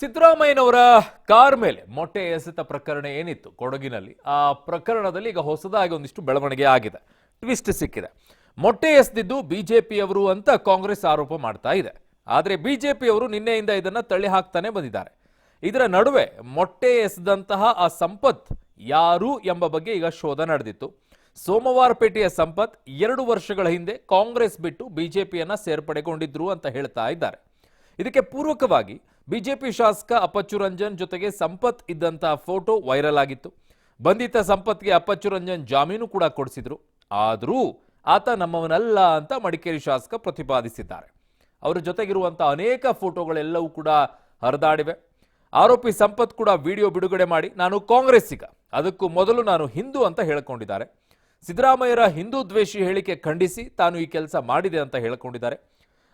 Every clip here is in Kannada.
ಸಿದ್ದರಾಮಯ್ಯನವರ ಕಾರ್ ಮೇಲೆ ಮೊಟ್ಟೆ ಎಸೆತ ಪ್ರಕರಣ ಏನಿತ್ತು ಕೊಡಗಿನಲ್ಲಿ, ಆ ಪ್ರಕರಣದಲ್ಲಿ ಈಗ ಹೊಸದಾಗಿ ಒಂದಿಷ್ಟು ಬೆಳವಣಿಗೆ ಆಗಿದೆ. ಟ್ವಿಸ್ಟ್ ಸಿಕ್ಕಿದೆ. ಮೊಟ್ಟೆ ಎಸೆದಿದ್ದು ಬಿಜೆಪಿಯವರು ಅಂತ ಕಾಂಗ್ರೆಸ್ ಆರೋಪ ಮಾಡ್ತಾ ಇದೆ. ಆದರೆ ಬಿಜೆಪಿಯವರು ನಿನ್ನೆಯಿಂದ ಇದನ್ನು ತಳ್ಳಿ ಹಾಕ್ತಾನೆ ಬಂದಿದ್ದಾರೆ. ಇದರ ನಡುವೆ ಮೊಟ್ಟೆ ಎಸೆದಂತಹ ಆ ಸಂಪತ್ ಯಾರು ಎಂಬ ಬಗ್ಗೆ ಈಗ ಶೋಧ ನಡೆದಿತ್ತು. ಸೋಮವಾರಪೇಟೆಯ ಸಂಪತ್ ಎರಡು ವರ್ಷಗಳ ಹಿಂದೆ ಕಾಂಗ್ರೆಸ್ ಬಿಟ್ಟು ಬಿಜೆಪಿಯನ್ನ ಸೇರ್ಪಡೆಗೊಂಡಿದ್ರು ಅಂತ ಹೇಳ್ತಾ ಇದ್ದಾರೆ. ಇದಕ್ಕೆ ಪೂರ್ವಕವಾಗಿ ಬಿಜೆಪಿ ಶಾಸಕ ಅಪ್ಪಚ್ಚು ರಂಜನ್ ಜೊತೆಗೆ ಸಂಪತ್ ಇದ್ದಂತಹ ಫೋಟೋ ವೈರಲ್ ಆಗಿತ್ತು. ಬಂಧಿತ ಸಂಪತ್ಗೆ ಅಪ್ಪಚ್ಚು ರಂಜನ್ ಜಾಮೀನು ಕೂಡ ಕೊಡಿಸಿದ್ರು. ಆದರೂ ಆತ ನಮ್ಮವನಲ್ಲ ಅಂತ ಮಡಿಕೇರಿ ಶಾಸಕ ಪ್ರತಿಪಾದಿಸಿದ್ದಾರೆ. ಅವರ ಜೊತೆಗಿರುವಂತಹ ಅನೇಕ ಫೋಟೋಗಳೆಲ್ಲವೂ ಕೂಡ ಹರಿದಾಡಿವೆ. ಆರೋಪಿ ಸಂಪತ್ ಕೂಡ ವಿಡಿಯೋ ಬಿಡುಗಡೆ ಮಾಡಿ, ನಾನು ಕಾಂಗ್ರೆಸ್ಸಿಗ, ಅದಕ್ಕೂ ಮೊದಲು ನಾನು ಹಿಂದೂ ಅಂತ ಹೇಳಿಕೊಂಡಿದ್ದಾರೆ. ಸಿದ್ದರಾಮಯ್ಯರ ಹಿಂದೂ ದ್ವೇಷಿ ಹೇಳಿಕೆ ಖಂಡಿಸಿ, ತಾನು ಈ ಕೆಲಸ ಮಾಡಿದೆ ಅಂತ ಹೇಳಿಕೊಂಡಿದ್ದಾರೆ.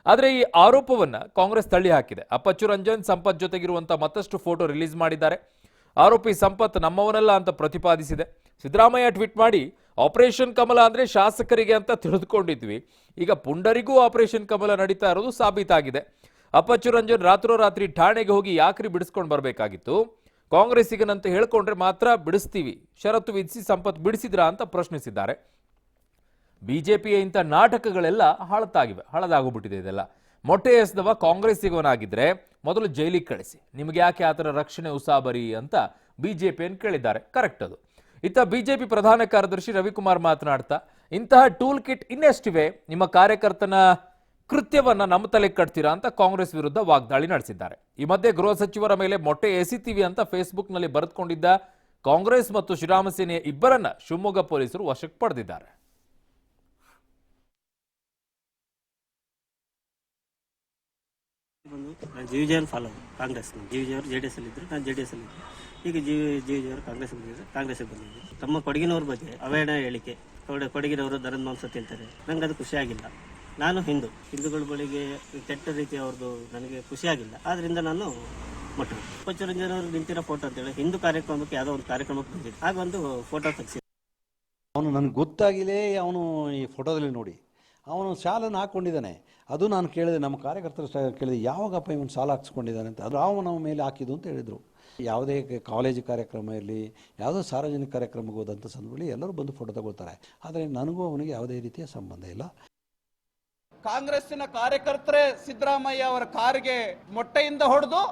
ಆದರೆ ಈ ಆರೋಪವನ್ನು ಕಾಂಗ್ರೆಸ್ ತಳ್ಳಿ ಹಾಕಿದೆ. ಅಪ್ಪಚ್ಚು ರಂಜನ್ ಸಂಪತ್ ಜೊತೆಗಿರುವಂಥ ಮತ್ತಷ್ಟು ಫೋಟೋ ರಿಲೀಸ್ ಮಾಡಿದ್ದಾರೆ. ಆರೋಪಿ ಸಂಪತ್ ನಮ್ಮವನಲ್ಲ ಅಂತ ಪ್ರತಿಪಾದಿಸಿದೆ. ಸಿದ್ದರಾಮಯ್ಯ ಟ್ವೀಟ್ ಮಾಡಿ, ಆಪರೇಷನ್ ಕಮಲ ಅಂದ್ರೆ ಶಾಸಕರಿಗೆ ಅಂತ ತಿಳಿದುಕೊಂಡಿದ್ವಿ. ಈಗ ಪುಂಡರಿಗೂ ಆಪರೇಷನ್ ಕಮಲ ನಡೀತಾ ಇರೋದು ಸಾಬೀತಾಗಿದೆ. ಅಪ್ಪಚ್ಚು ರಂಜನ್ ರಾತ್ರೋರಾತ್ರಿ ಠಾಣೆಗೆ ಹೋಗಿ ಯಾಕ್ರಿ ಬಿಡಿಸ್ಕೊಂಡು ಬರಬೇಕಾಗಿತ್ತು? ಕಾಂಗ್ರೆಸ್ಸಿಗನಂತ ಹೇಳ್ಕೊಂಡ್ರೆ ಮಾತ್ರ ಬಿಡಿಸ್ತೀವಿ. ಷರತ್ತು ವಿಧಿಸಿ ಸಂಪತ್ ಬಿಡಿಸಿದ್ರಾ ಅಂತ ಪ್ರಶ್ನಿಸಿದ್ದಾರೆ. ಬಿಜೆಪಿಯ ಇಂಥ ನಾಟಕಗಳೆಲ್ಲ ಹಳತಾಗಿವೆ ಹಳದಾಗೋಗ್ಬಿಟ್ಟಿದೆ ಇದೆಲ್ಲ. ಮೊಟ್ಟೆ ಎಸೆದವ ಕಾಂಗ್ರೆಸ್ಸಿಗವನಾಗಿದ್ರೆ ಮೊದಲು ಜೈಲಿಗೆ ಕಳಿಸಿ. ನಿಮಗೆ ಯಾಕೆ ಆ ಥರ ರಕ್ಷಣೆ ಉಸಾಬರಿ ಅಂತ ಬಿ ಜೆ ಪಿಯನ್ನು ಕೇಳಿದ್ದಾರೆ. ಕರೆಕ್ಟ್ ಅದು. ಇತ್ತ ಬಿಜೆಪಿ ಪ್ರಧಾನ ಕಾರ್ಯದರ್ಶಿ ರವಿಕುಮಾರ್ ಮಾತನಾಡ್ತಾ, ಇಂತಹ ಟೂಲ್ ಕಿಟ್ ಇನ್ನೆಷ್ಟಿವೆ? ನಿಮ್ಮ ಕಾರ್ಯಕರ್ತನ ಕೃತ್ಯವನ್ನ ನಮ್ಮ ತಲೆ ಕಟ್ತೀರಾ ಅಂತ ಕಾಂಗ್ರೆಸ್ ವಿರುದ್ಧ ವಾಗ್ದಾಳಿ ನಡೆಸಿದ್ದಾರೆ. ಈ ಮಧ್ಯೆ ಗೃಹ ಸಚಿವರ ಮೇಲೆ ಮೊಟ್ಟೆ ಎಸಿತೀವಿ ಅಂತ ಫೇಸ್ಬುಕ್ನಲ್ಲಿ ಬರೆದುಕೊಂಡಿದ್ದ ಕಾಂಗ್ರೆಸ್ ಮತ್ತು ಶ್ರೀರಾಮ ಸೇನೆಯ ಇಬ್ಬರನ್ನ ಶಿವಮೊಗ್ಗ ಪೊಲೀಸರು ವಶಕ್ಕೆ ಪಡೆದಿದ್ದಾರೆ. ಬಂದು ನಾನು ಜಿ ಫಾಲೋ ಕಾಂಗ್ರೆಸ್ ಜಿ ವಿಜಯವರು ಜೆ ಡಿ ಎಸ್ ಅಲ್ಲಿ ಇದ್ರು, ನಾನು ಜೆ ಡಿ ಎಸ್ ಅಲ್ಲಿ ಇದ್ದೆ. ಈಗ ಜಿ ಜಿ ಅವರು ಕಾಂಗ್ರೆಸ್ ಬಂದಿದ್ದಾರೆ ಕಾಂಗ್ರೆಸ್ಗೆ ಬಂದಿದ್ದೆ ತಮ್ಮ ಕೊಡಗಿನವ್ರ ಬಗ್ಗೆ ಅವೇಣ ಹೇಳಿಕೆ. ಕೊಡ, ಕೊಡಗಿನವರು ದರದ ಮಾಂಸ ತಿಂತಾರೆ ನಂಗೆ ಅದು ಖುಷಿಯಾಗಿಲ್ಲ ನಾನು ಹಿಂದೂ. ಹಿಂದೂಗಳ ಬಳಿಗೆ ಕೆಟ್ಟ ರೀತಿ ಅವ್ರದ್ದು ನನಗೆ ಖುಷಿಯಾಗಿಲ್ಲ ಆದ್ರಿಂದ ನಾನು ಮಟ್ಟು ಪಚ್ಚರಂಜನ್ ಅವರು ನಿಂತಿರೋ ಫೋಟೋ ಅಂತೇಳಿ ಹಿಂದೂ ಕಾರ್ಯಕ್ರಮಕ್ಕೆ ಯಾವುದೋ ಒಂದು ಕಾರ್ಯಕ್ರಮಕ್ಕೆ ಬಂದಿದ್ದೆ. ಆಗ ಒಂದು ಫೋಟೋ ತೆಗೆಸಿ ಅವನು ನನಗೆ ಗೊತ್ತಾಗಿಲೇ ಅವನು ಈ ಫೋಟೋದಲ್ಲಿ ನೋಡಿ. ಅವನು ಶಾಲನ್ನು ಹಾಕ್ಕೊಂಡಿದ್ದಾನೆ. ಅದು ನಾನು ಕೇಳಿದೆ, ನಮ್ಮ ಕಾರ್ಯಕರ್ತರು ಕೇಳಿದೆ ಯಾವಾಗಪ್ಪ ಇವನು ಸಾಲ ಹಾಕ್ಸ್ಕೊಂಡಿದ್ದಾನೆ ಅಂತ. ಅದು ಅವನು ಮೇಲೆ ಹಾಕಿದ್ದು ಅಂತ ಹೇಳಿದರು. ಯಾವುದೇ ಕಾಲೇಜು ಕಾರ್ಯಕ್ರಮ ಇರಲಿ, ಯಾವುದೋ ಸಾರ್ವಜನಿಕ ಕಾರ್ಯಕ್ರಮಕ್ಕೆ ಹೋದಂಥ ಸಂದರ್ಭದಲ್ಲಿ ಎಲ್ಲರೂ ಬಂದು ಫೋಟೋ ತಗೊಳ್ತಾರೆ. ಆದರೆ ನನಗೂ ಅವನಿಗೆ ಯಾವುದೇ ರೀತಿಯ ಸಂಬಂಧ ಇಲ್ಲ. ಕಾಂಗ್ರೆಸ್ಸಿನ ಕಾರ್ಯಕರ್ತರೇ ಸಿದ್ದರಾಮಯ್ಯ ಅವರ ಕಾರಿಗೆ ಮೊಟ್ಟೆಯಿಂದ ಹೊಡೆದು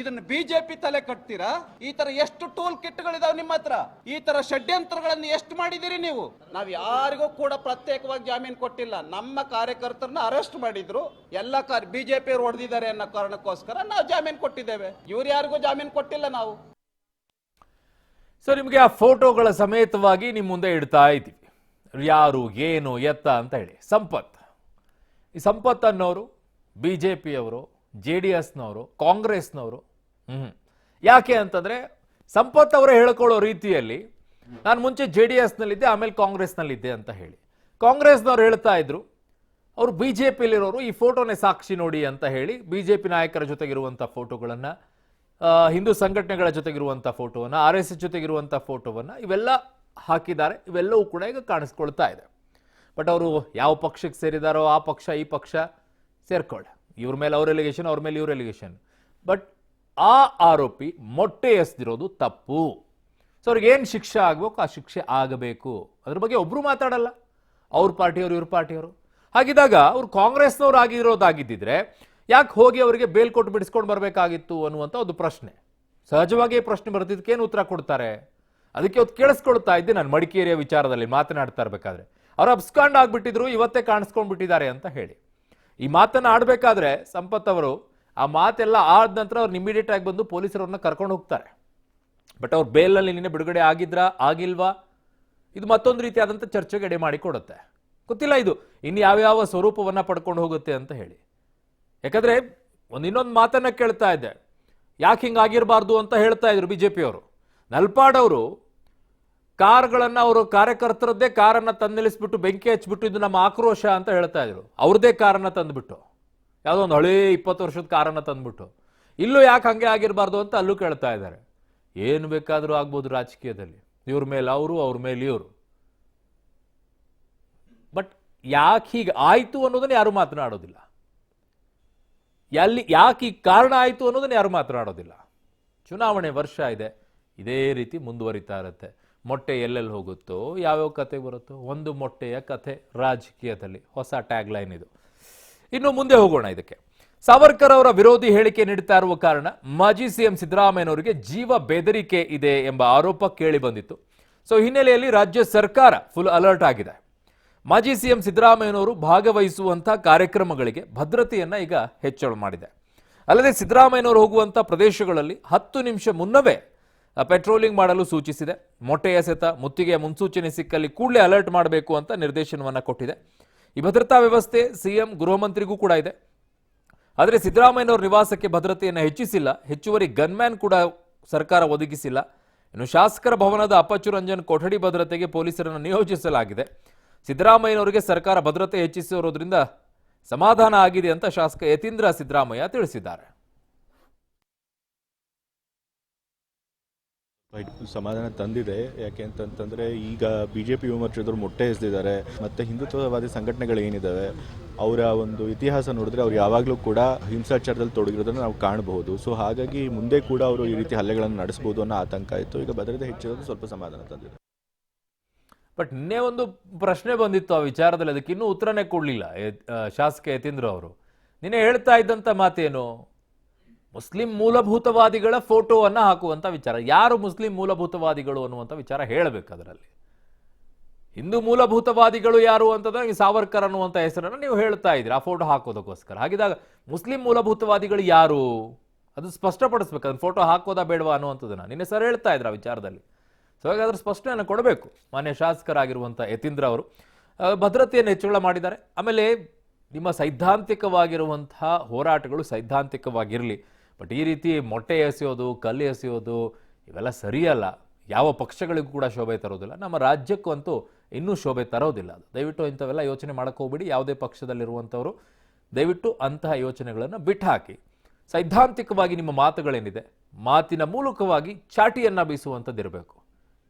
ಇದನ್ನ ಬಿಜೆಪಿ ತಲೆ ಕಟ್ತೀರಾ? ಈ ತರ ಎಷ್ಟು ಟೂಲ್ ಕಿಟ್ಗಳಿದಾವೆ ನಿಮ್ಮ ಹತ್ರ? ಈ ತರ ಷಡ್ಯಂತ್ರಗಳನ್ನು ಎಷ್ಟು ಮಾಡಿದಿರಿ ನೀವು? ನಾವ್ ಯಾರಿಗೂ ಕೂಡ ಪ್ರತ್ಯೇಕವಾಗಿ ಜಾಮೀನು ಕೊಟ್ಟಿಲ್ಲ. ನಮ್ಮ ಕಾರ್ಯಕರ್ತರನ್ನ ಅರೆಸ್ಟ್ ಮಾಡಿದ್ರು. ಎಲ್ಲ ಕಾರ್ ಬಿಜೆಪಿ ಹೊಡೆದಿದ್ದಾರೆ ಅನ್ನೋ ಕಾರಣಕ್ಕೋಸ್ಕರ ನಾವು ಜಾಮೀನು ಕೊಟ್ಟಿದ್ದೇವೆ. ಇವ್ರು ಯಾರಿಗೂ ಜಾಮೀನು ಕೊಟ್ಟಿಲ್ಲ ನಾವು. ಸೊ ನಿಮಗೆ ಆ ಫೋಟೋಗಳ ಸಮೇತವಾಗಿ ನಿಮ್ಮ ಮುಂದೆ ಇಡ್ತಾ ಇದ್ದೀವಿ. ಯಾರು, ಏನು, ಎತ್ತ ಅಂತ ಹೇಳಿ. ಸಂಪತ್. ಈ ಸಂಪತ್ ಅನ್ನೋರು ಬಿ ಜೆ ಜೆ ಡಿ ಎಸ್ನವರು, ಕಾಂಗ್ರೆಸ್ನವರು. ಹ್ಞೂ ಯಾಕೆ ಅಂತಂದರೆ, ಸಂಪತ್ ಅವರೇ ಹೇಳ್ಕೊಳ್ಳೋ ರೀತಿಯಲ್ಲಿ, ನಾನು ಮುಂಚೆ ಜೆ ಡಿ ಎಸ್ನಲ್ಲಿದ್ದೆ, ಆಮೇಲೆ ಕಾಂಗ್ರೆಸ್ನಲ್ಲಿದ್ದೆ ಅಂತ ಹೇಳಿ. ಕಾಂಗ್ರೆಸ್ನವ್ರು ಹೇಳ್ತಾ ಇದ್ರು, ಅವರು ಬಿ ಜೆ ಪಿಲಿರೋರು, ಈ ಫೋಟೋನೇ ಸಾಕ್ಷಿ ನೋಡಿ ಅಂತ ಹೇಳಿ, ಬಿ ಜೆ ಪಿ ನಾಯಕರ ಜೊತೆಗಿರುವಂಥ ಫೋಟೋಗಳನ್ನು ಹಿಂದೂ ಸಂಘಟನೆಗಳ ಜೊತೆಗಿರುವಂಥ ಫೋಟೋವನ್ನು, ಆರ್ ಎಸ್ ಎಸ್ ಜೊತೆಗಿರುವಂಥ ಫೋಟೋವನ್ನು, ಇವೆಲ್ಲ ಹಾಕಿದ್ದಾರೆ. ಇವೆಲ್ಲವೂ ಕೂಡ ಈಗ ಕಾಣಿಸ್ಕೊಳ್ತಾ ಇದೆ. ಬಟ್ ಅವರು ಯಾವ ಪಕ್ಷಕ್ಕೆ ಸೇರಿದಾರೋ, ಆ ಪಕ್ಷ, ಈ ಪಕ್ಷ ಸೇರ್ಕೊಳ್ಳಿ. ಇವ್ರ ಮೇಲೆ ಅವ್ರ ಎಲಿಗೇಷನ್ ಅವ್ರ ಮೇಲೆ ಇವ್ರ ಎಲಿಗೇಷನ್ ಬಟ್ ಆ ಆರೋಪಿ ಮೊಟ್ಟೆ ಎಸ್ದಿರೋದು ತಪ್ಪು. ಸೊ ಅವ್ರಿಗೆ ಏನು ಶಿಕ್ಷೆ ಆಗಬೇಕು, ಆ ಶಿಕ್ಷೆ ಆಗಬೇಕು. ಅದ್ರ ಬಗ್ಗೆ ಒಬ್ರು ಮಾತಾಡಲ್ಲ. ಅವ್ರ ಪಾರ್ಟಿಯವರು, ಇವ್ರ ಪಾರ್ಟಿಯವರು. ಹಾಗಿದ್ದಾಗ ಅವ್ರು ಕಾಂಗ್ರೆಸ್ನವ್ರು ಆಗಿರೋದಾಗಿದ್ದಿದ್ರೆ ಯಾಕೆ ಹೋಗಿ ಅವರಿಗೆ ಬೇಲ್ ಕೊಟ್ಟು ಬಿಡಿಸ್ಕೊಂಡು ಬರಬೇಕಾಗಿತ್ತು ಅನ್ನುವಂಥ ಒಂದು ಪ್ರಶ್ನೆ. ಸಹಜವಾಗಿ ಪ್ರಶ್ನೆ ಬರ್ತಿದ್ದಕ್ಕೆ ಏನು ಉತ್ತರ ಕೊಡ್ತಾರೆ? ಅದಕ್ಕೆ ಅವತ್ತು ಕೇಳಿಸ್ಕೊಳ್ತಾ ಇದ್ದೆ ನಾನು ಮಡಿಕೇರಿಯ ವಿಚಾರದಲ್ಲಿ ಮಾತನಾಡ್ತಾ ಇರಬೇಕಾದ್ರೆ. ಅವ್ರು ಅಬ್ಸ್ಕಾಂಡ್ ಆಗಿಬಿಟ್ಟಿದ್ರು, ಇವತ್ತೇ ಕಾಣಿಸ್ಕೊಂಡ್ಬಿಟ್ಟಿದ್ದಾರೆ ಅಂತ ಹೇಳಿ. ಈ ಮಾತನ್ನು ಆಡಬೇಕಾದ್ರೆ ಸಂಪತ್ ಅವರು ಆ ಮಾತೆಲ್ಲ ಆದ ನಂತರ ಅವ್ರು ಇಮಿಡಿಯೇಟ್ ಆಗಿ ಬಂದು ಪೊಲೀಸರವ್ರನ್ನ ಕರ್ಕೊಂಡು ಹೋಗ್ತಾರೆ. ಬಟ್ ಅವ್ರು ಬೇಲ್ನಲ್ಲಿ ನಿನ್ನೆ ಬಿಡುಗಡೆ ಆಗಿದ್ರಾ, ಆಗಿಲ್ವಾ? ಇದು ಮತ್ತೊಂದು ರೀತಿಯಾದಂಥ ಚರ್ಚೆಗೆ ಎಡೆ ಮಾಡಿ ಕೊಡುತ್ತೆ. ಗೊತ್ತಿಲ್ಲ ಇದು. ಇನ್ನು ಯಾವ್ಯಾವ ಸ್ವರೂಪವನ್ನ ಪಡ್ಕೊಂಡು ಹೋಗುತ್ತೆ ಅಂತ ಹೇಳಿ. ಯಾಕಂದ್ರೆ ಒಂದು ಇನ್ನೊಂದು ಮಾತನ್ನು ಕೇಳ್ತಾ ಇದ್ದೆ. ಯಾಕೆ ಹಿಂಗಾಗಿರಬಾರ್ದು ಅಂತ ಹೇಳ್ತಾ ಇದ್ರು ಜೆ ನಲ್ಪಾಡ್ ಅವರು ಕಾರ್ಗಳನ್ನ ಅವರು ಕಾರ್ಯಕರ್ತರದ್ದೇ ಕಾರನ್ನ ತಂದು ನಿಲ್ಲಿಸ್ಬಿಟ್ಟು ಬೆಂಕಿ ಹಚ್ಬಿಟ್ಟು ಇದು ನಮ್ಮ ಆಕ್ರೋಶ ಅಂತ ಹೇಳ್ತಾ ಇದ್ರು. ಅವ್ರದ್ದೇ ಕಾರನ್ನ ತಂದ್ಬಿಟ್ಟು. ಯಾವುದೋ ಒಂದು ಹಳೇ ಇಪ್ಪತ್ತು ವರ್ಷದ ಕಾರನ್ನ ತಂದ್ಬಿಟ್ಟು. ಇಲ್ಲೂ ಯಾಕೆ ಹಂಗೆ ಆಗಿರಬಾರ್ದು ಅಂತ ಅಲ್ಲೂ ಕೇಳ್ತಾ ಇದ್ದಾರೆ. ಏನು ಬೇಕಾದರೂ ಆಗ್ಬೋದು ರಾಜಕೀಯದಲ್ಲಿ. ಇವ್ರ ಮೇಲೆ ಅವರು, ಅವ್ರ ಮೇಲೆ ಇವರು. ಬಟ್ ಯಾಕೆ ಹೀಗೆ ಆಯ್ತು ಅನ್ನೋದನ್ನ ಯಾರು ಮಾತನಾಡೋದಿಲ್ಲ. ಎಲ್ಲಿ ಯಾಕೆ ಈ ಕಾರಣ ಆಯಿತು ಅನ್ನೋದನ್ನ ಯಾರು ಮಾತನಾಡೋದಿಲ್ಲ. ಚುನಾವಣೆ ವರ್ಷ ಇದೆ. ಇದೇ ರೀತಿ ಮುಂದುವರಿತಾ ಇರುತ್ತೆ. ಮೊಟ್ಟೆ ಎಲ್ಲೆಲ್ಲಿ ಹೋಗುತ್ತೋ ಯಾವ್ಯಾವ ಕತೆ ಬರುತ್ತೋ ಒಂದು ಮೊಟ್ಟೆಯ ಕಥೆ ರಾಜಕೀಯದಲ್ಲಿ, ಹೊಸ ಟ್ಯಾಗ್ ಲೈನ್ ಇದು. ಇನ್ನು ಮುಂದೆ ಹೋಗೋಣ ಇದಕ್ಕೆ. ಸಾವರ್ಕರ್ ಅವರ ವಿರೋಧಿ ಹೇಳಿಕೆ ನೀಡುತ್ತಾ ಇರುವ ಕಾರಣ ಮಾಜಿ ಸಿಎಂ ಸಿದ್ದರಾಮಯ್ಯನವರಿಗೆ ಜೀವ ಬೆದರಿಕೆ ಇದೆ ಎಂಬ ಆರೋಪ ಕೇಳಿ ಬಂದಿತ್ತು. ಸೊ ಹಿನ್ನೆಲೆಯಲ್ಲಿ ರಾಜ್ಯ ಸರ್ಕಾರ ಫುಲ್ ಅಲರ್ಟ್ ಆಗಿದೆ. ಮಾಜಿ ಸಿಎಂ ಸಿದ್ದರಾಮಯ್ಯನವರು ಭಾಗವಹಿಸುವಂಥ ಕಾರ್ಯಕ್ರಮಗಳಿಗೆ ಭದ್ರತೆಯನ್ನು ಈಗ ಹೆಚ್ಚಳ ಮಾಡಿದೆ. ಅಲ್ಲದೆ ಸಿದ್ದರಾಮಯ್ಯನವರು ಹೋಗುವಂಥ ಪ್ರದೇಶಗಳಲ್ಲಿ ಹತ್ತು ನಿಮಿಷ ಮುನ್ನವೇ ಪೆಟ್ರೋಲಿಂಗ್ ಮಾಡಲು ಸೂಚಿಸಿದೆ. ಮೊಟ್ಟೆ ಎಸೆತ, ಮುತ್ತಿಗೆಯ ಮುನ್ಸೂಚನೆ ಸಿಕ್ಕಲ್ಲಿ ಕೂಡಲೇ ಅಲರ್ಟ್ ಮಾಡಬೇಕು ಅಂತ ನಿರ್ದೇಶನವನ್ನು ಕೊಟ್ಟಿದೆ. ಈ ಭದ್ರತಾ ವ್ಯವಸ್ಥೆ ಸಿಎಂ, ಗೃಹ ಮಂತ್ರಿಗೂ ಕೂಡ ಇದೆ. ಆದರೆ ಸಿದ್ದರಾಮಯ್ಯನವರ ನಿವಾಸಕ್ಕೆ ಭದ್ರತೆಯನ್ನು ಹೆಚ್ಚಿಸಿಲ್ಲ. ಹೆಚ್ಚುವರಿ ಗನ್ಮ್ಯಾನ್ ಕೂಡ ಸರ್ಕಾರ ಒದಗಿಸಿಲ್ಲ. ಇನ್ನು ಶಾಸಕರ ಭವನದ ಅಪ್ಪಚ್ಚು ರಂಜನ್ ಕೊಠಡಿ ಭದ್ರತೆಗೆ ಪೊಲೀಸರನ್ನು ನಿಯೋಜಿಸಲಾಗಿದೆ. ಸಿದ್ದರಾಮಯ್ಯನವರಿಗೆ ಸರ್ಕಾರ ಭದ್ರತೆ ಹೆಚ್ಚಿಸಿರೋದ್ರಿಂದ ಸಮಾಧಾನ ಆಗಿದೆ ಅಂತ ಶಾಸಕ ಯತೀಂದ್ರ ಸಿದ್ದರಾಮಯ್ಯ ತಿಳಿಸಿದ್ದಾರೆ ಸ್ವಲ್ಪ ಸಮಾಧಾನ ತಂದಿದೆ. ಯಾಕೆ ಅಂತಂತಂದರೆ ಈಗ ಬಿ ಜೆ ಪಿ ವಿಮರ್ಶಕರು ಮೊಟ್ಟೆ ಎಸೆದಿದ್ದಾರೆ. ಮತ್ತೆ ಹಿಂದುತ್ವವಾದಿ ಸಂಘಟನೆಗಳು ಏನಿದ್ದಾವೆ ಅವರ ಒಂದು ಇತಿಹಾಸ ನೋಡಿದ್ರೆ ಅವ್ರು ಯಾವಾಗಲೂ ಕೂಡ ಹಿಂಸಾಚಾರದಲ್ಲಿ ತೊಡಗಿರೋದನ್ನು ನಾವು ಕಾಣಬಹುದು. ಸೊ ಹಾಗಾಗಿ ಮುಂದೆ ಕೂಡ ಅವರು ಈ ರೀತಿ ಹಲ್ಲೆಗಳನ್ನು ನಡೆಸಬಹುದು ಅನ್ನೋ ಆತಂಕ ಇತ್ತು. ಈಗ ಭದ್ರತೆ ಹೆಚ್ಚಿರೋದು ಸ್ವಲ್ಪ ಸಮಾಧಾನ ತಂದಿದೆ. ಬಟ್ ನಿನ್ನೆ ಒಂದು ಪ್ರಶ್ನೆ ಬಂದಿತ್ತು ಆ ವಿಚಾರದಲ್ಲಿ. ಅದಕ್ಕೆ ಇನ್ನೂ ಉತ್ತರನೇ ಕೊಡಲಿಲ್ಲ. ಶಾಸಕ ಯತೀಂದ್ರ ಅವರು. ನಿನ್ನೆ ಹೇಳ್ತಾ ಇದ್ದಂಥ ಮಾತೇನು? ಮುಸ್ಲಿಂ ಮೂಲಭೂತವಾದಿಗಳ ಫೋಟೋವನ್ನು ಹಾಕುವಂಥ ವಿಚಾರ. ಯಾರು ಮುಸ್ಲಿಂ ಮೂಲಭೂತವಾದಿಗಳು ಅನ್ನುವಂಥ ವಿಚಾರ ಹೇಳಬೇಕು ಅದರಲ್ಲಿ. ಹಿಂದೂ ಮೂಲಭೂತವಾದಿಗಳು ಯಾರು ಅಂತಂದ್ರೆ ಸಾವರ್ಕರ್ ಅನ್ನುವಂಥ ಹೆಸರನ್ನು ನೀವು ಹೇಳ್ತಾ ಇದ್ರಿ ಆ ಫೋಟೋ ಹಾಕೋದಕ್ಕೋಸ್ಕರ. ಹಾಗಿದಾಗ ಮುಸ್ಲಿಂ ಮೂಲಭೂತವಾದಿಗಳು ಯಾರು? ಅದು ಸ್ಪಷ್ಟಪಡಿಸ್ಬೇಕು. ಅದನ್ನ ಫೋಟೋ ಹಾಕೋದಾ ಬೇಡವಾ ಅನ್ನುವಂಥದ್ದನ್ನು ನಿನ್ನೆ ಸರ್ ಹೇಳ್ತಾ ಇದ್ರು ಆ ವಿಚಾರದಲ್ಲಿ. ಸೊ ಹಾಗಾದ್ರೆ ಸ್ಪಷ್ಟನೆಯನ್ನು ಕೊಡಬೇಕು. ಮಾನ್ಯ ಶಾಸಕರಾಗಿರುವಂಥ ಯತೀಂದ್ರ ಅವರು. ಭದ್ರತೆಯನ್ನು ಹೆಚ್ಚಳ ಮಾಡಿದ್ದಾರೆ. ಆಮೇಲೆ ನಿಮ್ಮ ಸೈದ್ಧಾಂತಿಕವಾಗಿರುವಂತಹ ಹೋರಾಟಗಳು ಸೈದ್ಧಾಂತಿಕವಾಗಿರಲಿ. ಬಟ್ ಈ ರೀತಿ ಮೊಟ್ಟೆ ಎಸೆಯೋದು, ಕಲ್ಲು ಎಸೆಯೋದು ಇವೆಲ್ಲ ಸರಿಯಲ್ಲ. ಯಾವ ಪಕ್ಷಗಳಿಗೂ ಕೂಡ ಶೋಭೆ ತರೋದಿಲ್ಲ. ನಮ್ಮ ರಾಜ್ಯಕ್ಕೂ ಅಂತೂ ಇನ್ನೂ ಶೋಭೆ ತರೋದಿಲ್ಲ ಅದು. ದಯವಿಟ್ಟು ಇಂಥವೆಲ್ಲ ಯೋಚನೆ ಮಾಡಕ್ಕೆ ಹೋಗ್ಬಿಡಿ. ಯಾವುದೇ ಪಕ್ಷದಲ್ಲಿರುವಂಥವರು ದಯವಿಟ್ಟು ಅಂತಹ ಯೋಚನೆಗಳನ್ನು ಬಿಟ್ಟು ಹಾಕಿ ಸೈದ್ಧಾಂತಿಕವಾಗಿ ನಿಮ್ಮ ಮಾತುಗಳೇನಿದೆ? ಮಾತಿನ ಮೂಲಕವಾಗಿ ಚಾಟಿಯನ್ನು ಬೀಸುವಂಥದ್ದಿರಬೇಕು.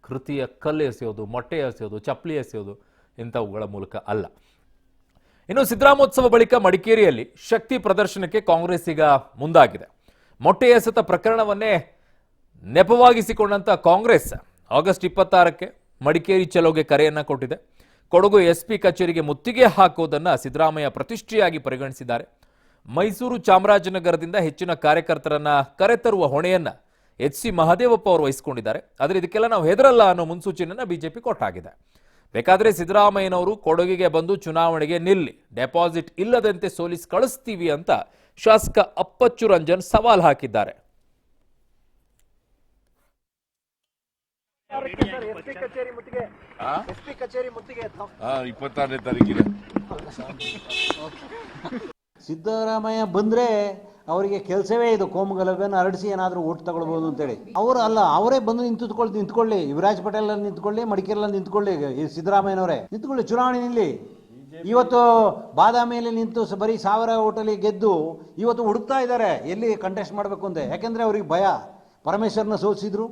ಕೃತಿಯ ಕಲ್ಲು ಎಸೆಯೋದು, ಮೊಟ್ಟೆ ಎಸೆಯೋದು, ಚಪ್ಪಲಿ ಎಸೆಯೋದು ಇಂಥವುಗಳ ಮೂಲಕ ಅಲ್ಲ. ಇನ್ನು ಸಿದ್ದರಾಮೋತ್ಸವ ಬಳಿಕ ಮಡಿಕೇರಿಯಲ್ಲಿ ಶಕ್ತಿ ಪ್ರದರ್ಶನಕ್ಕೆ ಕಾಂಗ್ರೆಸ್ ಈಗ ಮುಂದಾಗಿದೆ. ಮೊಟ್ಟೆ ಎಸೆತ ಪ್ರಕರಣವನ್ನೇ ನೆಪವಾಗಿಸಿಕೊಂಡಂಥ ಕಾಂಗ್ರೆಸ್ ಆಗಸ್ಟ್ ಇಪ್ಪತ್ತಾರಕ್ಕೆ ಮಡಿಕೇರಿ ಚಲೋಗೆ ಕರೆಯನ್ನ ಕೊಟ್ಟಿದೆ. ಕೊಡಗು ಎಸ್ಪಿ ಕಚೇರಿಗೆ ಮುತ್ತಿಗೆ ಹಾಕೋದನ್ನ ಸಿದ್ದರಾಮಯ್ಯ ಪ್ರತಿಷ್ಠೆಯಾಗಿ ಪರಿಗಣಿಸಿದ್ದಾರೆ. ಮೈಸೂರು ಚಾಮರಾಜನಗರದಿಂದ ಹೆಚ್ಚಿನ ಕಾರ್ಯಕರ್ತರನ್ನ ಕರೆತರುವ ಹೊಣೆಯನ್ನ ಎಚ್ ಸಿ ಮಹದೇವಪ್ಪ ಅವರು ವಹಿಸಿಕೊಂಡಿದ್ದಾರೆ. ಆದರೆ ಇದಕ್ಕೆಲ್ಲ ನಾವು ಹೆದರಲ್ಲ ಅನ್ನೋ ಮುನ್ಸೂಚನೆಯನ್ನು ಬಿಜೆಪಿ ಕೊಟ್ಟಾಗಿದೆ. ಬೇಕಾದ್ರೆ ಸಿದ್ದರಾಮಯ್ಯನವರು ಕೊಡಗಿಗೆ ಬಂದು ಚುನಾವಣೆಗೆ ನಿಲ್ಲಿ ಡೆಪಾಸಿಟ್ ಇಲ್ಲದಂತೆ ಸೋಲಿಸಿ ಕಳಿಸ್ತೀವಿ ಅಂತ ಶಾಸಕ ಅಪ್ಪಚ್ಚು ರಂಜನ್ ಸವಾಲ್ ಹಾಕಿದ್ದಾರೆ. ಸಿದ್ದರಾಮಯ್ಯ ಬಂದರೆ ಅವರಿಗೆ ಕೆಲಸವೇ ಇದು, ಕೋಮುಗಲಭೆಯನ್ನು ಹರಡಿಸಿ ಏನಾದರೂ ಓಟ್ ತಗೊಳ್ಬೋದು ಅಂತೇಳಿ. ಅವರು ಅಲ್ಲ, ಅವರೇ ಬಂದು ನಿಂತುಕೊಳ್ಳಿ ನಿಂತ್ಕೊಳ್ಳಿ. ಯುವರಾಜ್ ಪಟೇಲ್ ಅಲ್ಲಿ ನಿಂತ್ಕೊಳ್ಳಿ, ಮಡಿಕೇರಿಯಲ್ಲಿ ನಿಂತ್ಕೊಳ್ಳಿ ಸಿದ್ದರಾಮಯ್ಯನವರೇ. ನಿಂತ್ಕೊಳ್ಳಿ, ಚುನಾವಣೆ ನಿಲ್ಲಿ. ಇವತ್ತು ಬಾದಾಮಿಯಲ್ಲಿ ನಿಂತು ಬರೀ ಸಾವಿರ ಓಟಲ್ಲಿ ಗೆದ್ದು ಇವತ್ತು ಹುಡುಕ್ತಾ ಇದ್ದಾರೆ. ಎಲ್ಲಿ ಕಂಟೆಸ್ಟ್ ಮಾಡಬೇಕು ಅಂತ ಯಾಕೆಂದರೆ ಅವ್ರಿಗೆ ಭಯ. ಪರಮೇಶ್ವರನ ಸೋಲಿಸಿದ್ರು.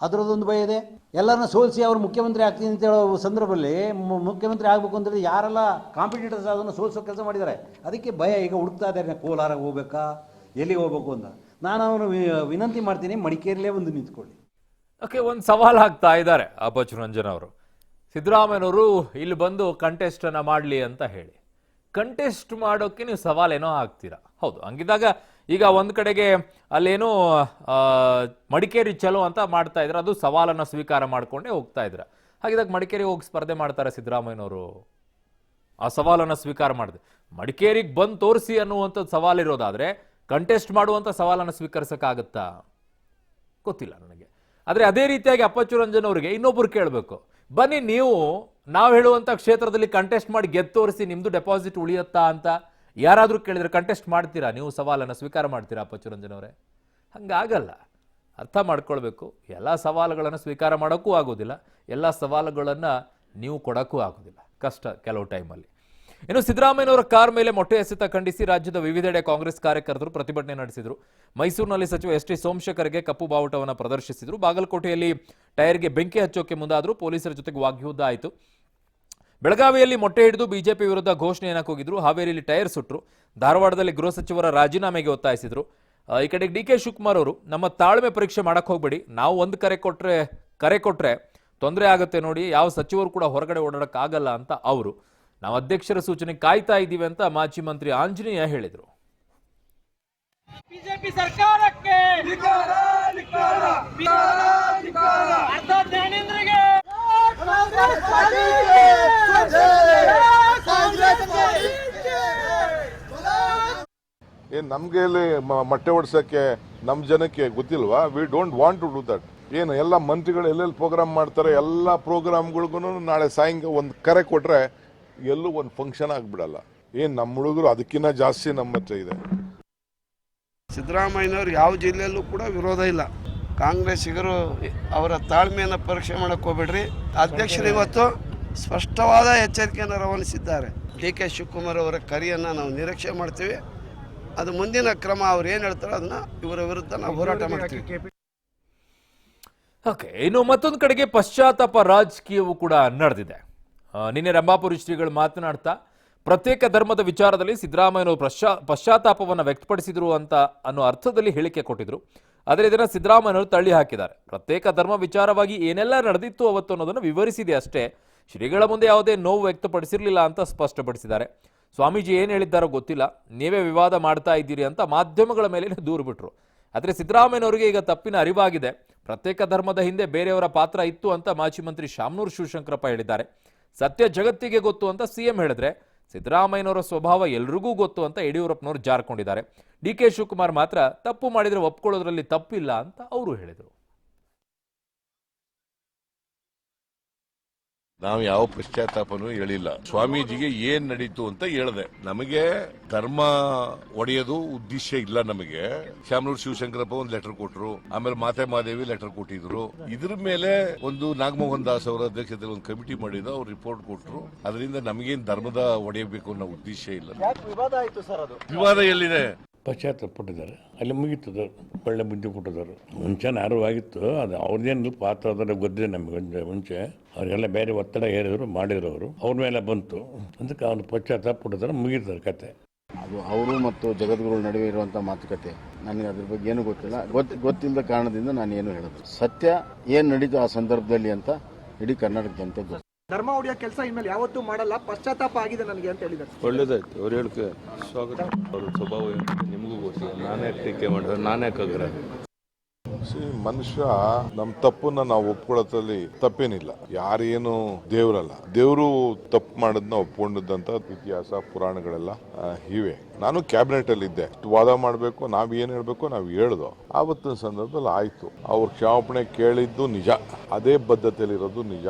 ಅದರದ್ದೊಂದು ಭಯ ಇದೆ. ಎಲ್ಲರನ್ನ ಸೋಲಿಸಿ ಅವರು ಮುಖ್ಯಮಂತ್ರಿ ಆಗ್ತೀನಿ ಅಂತ ಹೇಳೋ ಸಂದರ್ಭದಲ್ಲಿ ಮುಖ್ಯಮಂತ್ರಿ ಆಗಬೇಕು ಅಂದರೆ ಯಾರೆಲ್ಲ ಕಾಂಪಿಟೇಟರ್ಸ್ ಅದನ್ನು ಸೋಲಿಸೋ ಕೆಲಸ ಮಾಡಿದ್ದಾರೆ? ಅದಕ್ಕೆ ಭಯ ಈಗ ಹುಡುಕ್ತಾ ಇದ್ದಾರೆ ಕೋಲಾರ ಹೋಗ್ಬೇಕಾ? ಎಲ್ಲಿಗೆ ಹೋಗ್ಬೇಕು ಅಂತ. ನಾನು ಅವನು ವಿನಂತಿ ಮಾಡ್ತೀನಿ ಮಡಿಕೇರಿಲೇ ಒಂದು ನಿಂತ್ಕೊಳ್ಳಿ. ಓಕೆ, ಒಂದು ಸವಾಲು ಹಾಕ್ತಾ ಇದ್ದಾರೆ ಅಪಚು ರಂಜನ್ ಅವರು. ಸಿದ್ದರಾಮಯ್ಯನವರು ಇಲ್ಲಿ ಬಂದು ಕಂಟೆಸ್ಟನ್ನು ಮಾಡಲಿ ಅಂತ ಹೇಳಿ. ಕಂಟೆಸ್ಟ್ ಮಾಡೋಕ್ಕೆ ನೀವು ಸವಾಲೇನೋ ಹಾಕ್ತೀರಾ? ಹೌದು ಹಂಗಿದಾಗ ಈಗ ಒಂದು ಕಡೆಗೆ ಅಲ್ಲೇನು ಮಡಿಕೇರಿ ಚಲೋ ಅಂತ ಮಾಡ್ತಾ ಇದ್ರೆ. ಅದು ಸವಾಲನ್ನ ಸ್ವೀಕಾರ ಮಾಡ್ಕೊಂಡೇ ಹೋಗ್ತಾ ಇದ್ರ. ಹಾಗಿದಾಗ ಮಡಿಕೇರಿ ಹೋಗಿ ಸ್ಪರ್ಧೆ ಮಾಡ್ತಾರೆ ಸಿದ್ದರಾಮಯ್ಯನವರು? ಆ ಸವಾಲನ್ನು ಸ್ವೀಕಾರ ಮಾಡಿದೆ. ಮಡಿಕೇರಿಗೆ ಬಂದು ತೋರಿಸಿ ಅನ್ನುವಂಥದ್ದು ಸವಾಲಿರೋದಾದರೆ ಕಂಟೆಸ್ಟ್ ಮಾಡುವಂಥ ಸವಾಲನ್ನು ಸ್ವೀಕರಿಸೋಕ್ಕಾಗತ್ತಾ? ಗೊತ್ತಿಲ್ಲ ನನಗೆ. ಆದರೆ ಅದೇ ರೀತಿಯಾಗಿ ಅಪ್ಪಚ್ಚು ರಂಜನ್ ಅವರಿಗೆ ಇನ್ನೊಬ್ರು ಕೇಳಬೇಕು. ಬನ್ನಿ ನೀವು, ನಾವು ಹೇಳುವಂಥ ಕ್ಷೇತ್ರದಲ್ಲಿ ಕಂಟೆಸ್ಟ್ ಮಾಡಿ ಗೆದ್ದು ತೋರಿಸಿ ನಿಮ್ಮದು ಡೆಪಾಸಿಟ್ ಉಳಿಯುತ್ತಾ ಅಂತ? ಯಾರಾದರೂ ಕೇಳಿದರೆ ಕಂಟೆಸ್ಟ್ ಮಾಡ್ತೀರಾ? ನೀವು ಸವಾಲನ್ನು ಸ್ವೀಕಾರ ಮಾಡ್ತೀರಾ ಅಪ್ಪಚ್ಚು ರಂಜನ್ ಅವರೇ? ಹಂಗಾಗಲ್ಲ. ಅರ್ಥ ಮಾಡ್ಕೊಳ್ಬೇಕು. ಎಲ್ಲ ಸವಾಲುಗಳನ್ನು ಸ್ವೀಕಾರ ಮಾಡೋಕ್ಕೂ ಆಗೋದಿಲ್ಲ. ಎಲ್ಲ ಸವಾಲುಗಳನ್ನು ನೀವು ಕೊಡೋಕ್ಕೂ ಆಗೋದಿಲ್ಲ. ಕಷ್ಟ ಕೆಲವು ಟೈಮಲ್ಲಿ. ಇನ್ನು ಸಿದ್ದರಾಮಯ್ಯನವರ ಕಾರ್ ಮೇಲೆ ಮೊಟ್ಟೆ ಎಸೆತ ಖಂಡಿಸಿ ರಾಜ್ಯದ ವಿವಿಧೆಡೆ ಕಾಂಗ್ರೆಸ್ ಕಾರ್ಯಕರ್ತರು ಪ್ರತಿಭಟನೆ ನಡೆಸಿದರು. ಮೈಸೂರಿನಲ್ಲಿ ಸಚಿವ ಎಸ್ ಟಿ ಸೋಮಶೇಖರ್ಗೆ ಕಪ್ಪು ಬಾವುಟವನ್ನು ಪ್ರದರ್ಶಿಸಿದರು. ಬಾಗಲಕೋಟೆಯಲ್ಲಿ ಟೈರ್ಗೆ ಬೆಂಕಿ ಹಚ್ಚೋಕೆ ಮುಂದಾದರೂ ಪೊಲೀಸರ ಜೊತೆಗೆ ವಾಗ್ಯುದ್ಧ ಆಯಿತು. ಬೆಳಗಾವಿಯಲ್ಲಿ ಮೊಟ್ಟೆ ಹಿಡಿದು ಬಿಜೆಪಿ ವಿರುದ್ಧ ಘೋಷಣೆಯನ್ನು ಕೂಗಿದ್ರು. ಹಾವೇರಿಯಲ್ಲಿ ಟೈರ್ ಸುಟ್ರು. ಧಾರವಾಡದಲ್ಲಿ ಗೃಹ ಸಚಿವರ ರಾಜೀನಾಮೆಗೆ ಒತ್ತಾಯಿಸಿದ್ರು. ಈ ಕಡೆ ಡಿ ಕೆ ಶಿವಕುಮಾರ್ ಅವರು, ನಮ್ಮ ತಾಳ್ಮೆ ಪರೀಕ್ಷೆ ಮಾಡಕ್ಕೆ ಹೋಗ್ಬೇಡಿ. ನಾವು ಒಂದು ಕರೆ ಕೊಟ್ಟರೆ ಕರೆ ಕೊಟ್ಟರೆ ತೊಂದರೆ ಆಗುತ್ತೆ ನೋಡಿ. ಯಾವ ಸಚಿವರು ಕೂಡ ಹೊರಗಡೆ ಓಡಾಡೋಕ್ಕಾಗಲ್ಲ ಅಂತ ಅವರು. ನಾವು ಅಧ್ಯಕ್ಷರ ಸೂಚನೆ ಕಾಯ್ತಾ ಇದ್ದೀವಿ ಅಂತ ಮಾಜಿ ಮಂತ್ರಿ ಆಂಜನೇಯ ಹೇಳಿದರು. ಬಿಜೆಪಿ ಸರ್ಕಾರಕ್ಕೆ ಏನ್ ನಮ್ಗೆ ಇಲ್ಲಿ ಮೊಟ್ಟೆ ಓಡಿಸಕ್ಕೆ ನಮ್ ಜನಕ್ಕೆ ಗೊತ್ತಿಲ್ವಾ? We don't want to do that ಏನು, ಎಲ್ಲ ಮಂತ್ರಿಗಳು ಎಲ್ಲೆಲ್ಲಿ ಪ್ರೋಗ್ರಾಮ್ ಮಾಡ್ತಾರೆ, ಎಲ್ಲ ಪ್ರೋಗ್ರಾಮ್ಗಳಿಗೂ ನಾಳೆ ಸಾಯಂಕಾಲ ಒಂದು ಕರೆ ಕೊಟ್ರೆ ಎಲ್ಲೂ ಒಂದು ಫಂಕ್ಷನ್ ಆಗ್ಬಿಡಲ್ಲ. ಏನ್ ನಮ್ಮ ಹುಡುಗರು ಅದಕ್ಕಿಂತ ಜಾಸ್ತಿ ನಮ್ಮ ಹತ್ರ ಇದೆ. ಸಿದ್ದರಾಮಯ್ಯನವ್ರು ಯಾವ ಜಿಲ್ಲೆಯಲ್ಲೂ ಕೂಡ ವಿರೋಧ ಇಲ್ಲ. ಕಾಂಗ್ರೆಸ್ಸಿಗರು ಅವರ ತಾಳ್ಮೆಯನ್ನು ಪರೀಕ್ಷೆ ಮಾಡಕ್ಕೆ ಹೋಗ್ಬೇಡ್ರಿ. ಅಧ್ಯಕ್ಷರು ಇವತ್ತು ಸ್ಪಷ್ಟವಾದ ಎಚ್ಚರಿಕೆಯನ್ನು ರವಾನಿಸಿದ್ದಾರೆ. ಡಿ ಕೆ ಶಿವಕುಮಾರ್ ಅವರ ಕರೆಯನ್ನು ನಾವು ನಿರೀಕ್ಷೆ ಮಾಡ್ತೀವಿ. ಅದು ಮುಂದಿನ ಕ್ರಮ ಅವ್ರು ಏನು ಹೇಳ್ತಾರೋ ಅದನ್ನ ಇವರ ವಿರುದ್ಧ ನಾವು ಹೋರಾಟ ಮಾಡ್ತೀವಿ. ಓಕೆ ಇನ್ನು ಮತ್ತೊಂದು ಕಡೆಗೆ ಪಶ್ಚಾತ್ತಾಪ ರಾಜಕೀಯವೂ ಕೂಡ ನಡೆದಿದೆ. ನಿನ್ನೆ ರಂಭಾಪುರಿ ಶ್ರೀಗಳು ಮಾತನಾಡ್ತಾ ಪ್ರತ್ಯೇಕ ಧರ್ಮದ ವಿಚಾರದಲ್ಲಿ ಸಿದ್ದರಾಮಯ್ಯನವರು ಪಶ್ಚಾ ಪಶ್ಚಾತ್ತಾಪವನ್ನು ವ್ಯಕ್ತಪಡಿಸಿದರು ಅಂತ ಅನ್ನೋ ಅರ್ಥದಲ್ಲಿ ಹೇಳಿಕೆ ಕೊಟ್ಟಿದ್ರು. ಆದರೆ ಇದನ್ನು ಸಿದ್ದರಾಮಯ್ಯನವರು ತಳ್ಳಿ ಹಾಕಿದ್ದಾರೆ. ಪ್ರತ್ಯೇಕ ಧರ್ಮ ವಿಚಾರವಾಗಿ ಏನೆಲ್ಲ ನಡೆದಿತ್ತು ಅವತ್ತು ಅನ್ನೋದನ್ನು ವಿವರಿಸಿದೆ ಅಷ್ಟೇ. ಶ್ರೀಗಳ ಮುಂದೆ ಯಾವುದೇ ನೋವು ವ್ಯಕ್ತಪಡಿಸಿರಲಿಲ್ಲ ಅಂತ ಸ್ಪಷ್ಟಪಡಿಸಿದ್ದಾರೆ. ಸ್ವಾಮೀಜಿ ಏನು ಹೇಳಿದ್ದಾರೋ ಗೊತ್ತಿಲ್ಲ. ನೀವೇ ವಿವಾದ ಮಾಡ್ತಾ ಇದ್ದೀರಿ ಅಂತ ಮಾಧ್ಯಮಗಳ ಮೇಲೆ ದೂರು ಬಿಟ್ರು. ಆದರೆ ಸಿದ್ದರಾಮಯ್ಯನವರಿಗೆ ಈಗ ತಪ್ಪಿನ ಅರಿವಾಗಿದೆ. ಪ್ರತ್ಯೇಕ ಧರ್ಮದ ಹಿಂದೆ ಬೇರೆಯವರ ಪಾತ್ರ ಇತ್ತು ಅಂತ ಮಾಜಿ ಮಂತ್ರಿ ಶಾಮನೂರು ಶಿವಶಂಕರಪ್ಪ ಹೇಳಿದ್ದಾರೆ. ಸತ್ಯ ಜಗತ್ತಿಗೆ ಗೊತ್ತು ಅಂತ ಸಿಎಂ ಹೇಳಿದ್ರೆ ಸಿದ್ದರಾಮಯ್ಯನವರ ಸ್ವಭಾವ ಎಲ್ರಿಗೂ ಗೊತ್ತು ಅಂತ ಯಡಿಯೂರಪ್ಪನವರು ಜಾರ್ಕೊಂಡಿದ್ದಾರೆ. ಡಿ ಕೆ ಶಿವಕುಮಾರ್ ಮಾತ್ರ ತಪ್ಪು ಮಾಡಿದರೆ ಒಪ್ಕೊಳ್ಳೋದ್ರಲ್ಲಿ ತಪ್ಪಿಲ್ಲ ಅಂತ ಅವರು ಹೇಳಿದರು. ನಾವು ಯಾವ ಪಶ್ಚಾತ್ತಾಪನೂ ಹೇಳಿಲ್ಲ. ಸ್ವಾಮೀಜಿಗೆ ಏನ್ ನಡೀತು ಅಂತ ಹೇಳಿದೆ. ನಮಗೆ ಧರ್ಮ ಒಡೆಯೋದು ಉದ್ದೇಶ ಇಲ್ಲ ನಮಗೆ. ಶಾಮನೂರು ಶಿವಶಂಕರಪ್ಪ ಒಂದು ಲೆಟರ್ ಕೊಟ್ಟರು ಆಮೇಲೆ ಮಾತೆ ಮಾದೇವಿ ಲೆಟರ್ ಕೊಟ್ಟಿದ್ರು. ಇದ್ರ ಮೇಲೆ ಒಂದು ನಾಗಮೋಹನ್ ದಾಸ್ ಅವರ ಅಧ್ಯಕ್ಷತೆಯಲ್ಲಿ ಒಂದು ಕಮಿಟಿ ಮಾಡಿದ್ರು. ಅವ್ರು ರಿಪೋರ್ಟ್ ಕೊಟ್ರು. ಅದರಿಂದ ನಮಗೇನು ಧರ್ಮದ ಒಡೆಯಬೇಕು ಅನ್ನೋ ಉದ್ದೇಶ ಇಲ್ಲ. ವಿವಾದ ಎಲ್ಲಿದೆ? ಪಶ್ಚಾತ್ತಾಪ ಪಟ್ಟಿದ್ದಾರೆ. ಅಲ್ಲಿ ಮುಗೀತದ ಒಳ್ಳೆ ಬುದ್ಧಿ ಕೊಟ್ಟಿದ್ದಾರೆ. ಮುಂಚೆ ಯಾರು ಆಗಿತ್ತು ಅದು ಅವ್ರದ್ದೇನು ಪಾತ್ರ ಅದರ ಗೊತ್ತಿದೆ ನಮಗೆ ಮುಂಚೆ- ಅವರೆಲ್ಲ ಬೇರೆ ಒತ್ತಡ ಹೇರಿದ್ರು ಮಾಡಿದ್ರು ಅವರು. ಅವ್ರ ಮೇಲೆ ಬಂತು. ಅದಕ್ಕೆ ಅವ್ರು ಪಶ್ಚಾತ್ತಾಪ ಪಟ್ಟಿದ್ದಾರೆ ಮುಗೀತಾರೆ ಕತೆ. ಅದು ಅವರು ಮತ್ತು ಜಗದ್ಗುರು ನಡುವೆ ಇರುವಂಥ ಮಾತುಕತೆ. ನನಗೆ ಅದ್ರ ಬಗ್ಗೆ ಏನೂ ಗೊತ್ತಿಲ್ಲ. ಗೊತ್ತು ಗೊತ್ತಿಲ್ಲದ ಕಾರಣದಿಂದ ನಾನು ಏನು ಹೇಳೋದು ಸತ್ಯ ಏನು ನಡೀತು ಆ ಸಂದರ್ಭದಲ್ಲಿ ಅಂತ ಇಡೀ ಕರ್ನಾಟಕ ಜನತೆ ಗೊತ್ತು. ಧರ್ಮ ಹೊಡೆಯೋ ಕೆಲಸ ಇನ್ಮೇಲೆ ಯಾವತ್ತೂ ಮಾಡಲ್ಲ. ಪಶ್ಚಾತ್ತಾಪ ಆಗಿದೆ ನನಗೆ ಅಂತ ಹೇಳಿದ್ದಾರೆ. ಒಳ್ಳೇದಾಯ್ತು. ಅವ್ರು ಹೇಳಿಕೆ ಸ್ವಾಗತ. ಅವ್ರ ಸ್ವಭಾವ ನಾನೇ ಟೀಕೆ ಮಾಡಿದ್ರೆ ನಾನೇ ಕಗ್ರ. ಮನುಷ್ಯ ನಮ್ಮ ತಪ್ಪನ್ನ ನಾವು ಒಪ್ಕೊಳ್ಳೋದ್ರಲ್ಲಿ ತಪ್ಪೇನಿಲ್ಲ. ಯಾರೇನು ದೇವ್ರಲ್ಲ. ದೇವರು ತಪ್ಪು ಮಾಡೋದನ್ನ ಒಪ್ಕೊಂಡಿದ್ದಂತ ಇತಿಹಾಸ ಪುರಾಣಗಳೆಲ್ಲ ಇವೆ. ನಾನು ಕ್ಯಾಬಿನೆಟ್ ಅಲ್ಲಿ ಇದ್ದೆ ವಾದ ಮಾಡಬೇಕು ನಾವು ಏನು ಹೇಳಬೇಕು ನಾವು ಹೇಳ್ದೋ. ಆವತ್ತಿನ ಸಂದರ್ಭದಲ್ಲಿ ಆಯ್ತು. ಅವ್ರ ಕ್ಷಮಾಪಣೆ ಕೇಳಿದ್ದು ನಿಜ. ಅದೇ ಬದ್ಧತೆಯಲ್ಲಿರೋದು ನಿಜ.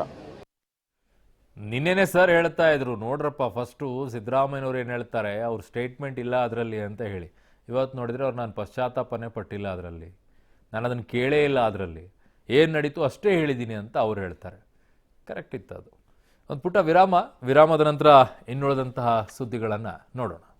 ನಿನ್ನೆನೆ ಸರ್ ಹೇಳ್ತಾ ಇದ್ರು ನೋಡ್ರಪ್ಪ ಫಸ್ಟು ಸಿದ್ದರಾಮಯ್ಯವ್ರು ಏನು ಹೇಳ್ತಾರೆ ಅವ್ರ ಸ್ಟೇಟ್ಮೆಂಟ್ ಇಲ್ಲ ಅದರಲ್ಲಿ ಅಂತ ಹೇಳಿ. ಇವತ್ತು ನೋಡಿದರೆ ಅವ್ರು ನಾನು ಪಶ್ಚಾತ್ತಾಪನೇ ಪಟ್ಟಿಲ್ಲ ಅದರಲ್ಲಿ. ನಾನು ಅದನ್ನು ಕೇಳೇ ಇಲ್ಲ ಅದರಲ್ಲಿ. ಏನು ನಡೀತು ಅಷ್ಟೇ ಹೇಳಿದ್ದೀನಿ ಅಂತ ಅವ್ರು ಹೇಳ್ತಾರೆ. ಕರೆಕ್ಟ್ ಇತ್ತು ಅದು. ಒಂದು ಪುಟ್ಟ ವಿರಾಮ. ವಿರಾಮದ ನಂತರ ಇನ್ನುಳಿದಂತಹ ಸುದ್ದಿಗಳನ್ನು ನೋಡೋಣ.